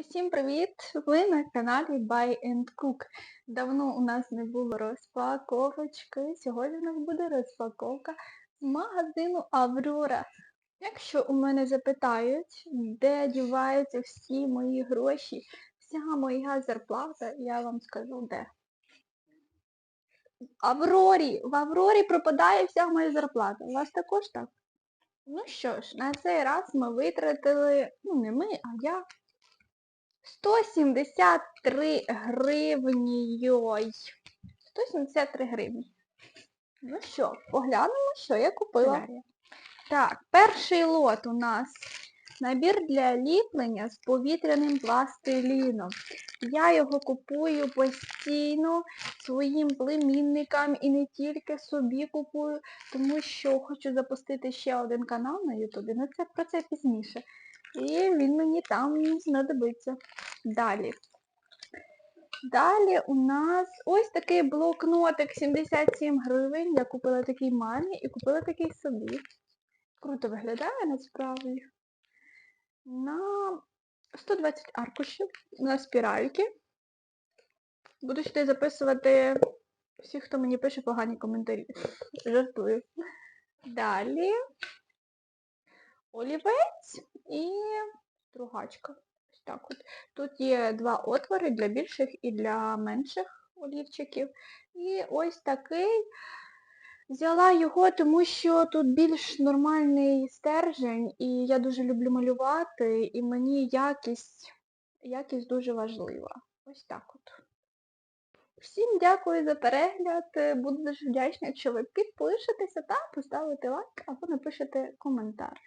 Усім привіт! Ви на каналі Buy and Cook. Давно у нас не було розпаковочки. Сьогодні у нас буде розпаковка з магазину Аврора. Якщо у мене запитають, де діваються всі мої гроші, вся моя зарплата, я вам скажу де. В Аврорі! В Аврорі пропадає вся моя зарплата. У вас також так? Ну що ж, на цей раз ми витратили, ну не ми, а я, 173 гривні. Йой. 173 гривні. Ну що, поглянемо, що я купила. Так, перший лот у нас набір для ліплення з повітряним пластиліном. Я його купую постійно своїм племінникам і не тільки собі купую, тому що хочу запустити ще один канал на Ютубі. Ну це про це пізніше. І він мені там знадобиться. Далі. Далі у нас ось такий блокнотик 77 гривень. Я купила такий мамі і купила такий собі. Круто виглядає насправді. На 120 аркушів на спіральки. Буду сюди записувати всіх, хто мені пише погані коментарі. Жартую. Далі олівець і стругачка. Ось так от. Тут є два отвори для більших і для менших олівчиків. І ось такий. Взяла його, тому що тут більш нормальний стержень, і я дуже люблю малювати, і мені якість, якість дуже важлива. Ось так от. Всім дякую за перегляд. Буду дуже вдячна, якщо ви підпишетеся та поставите лайк або напишете коментар.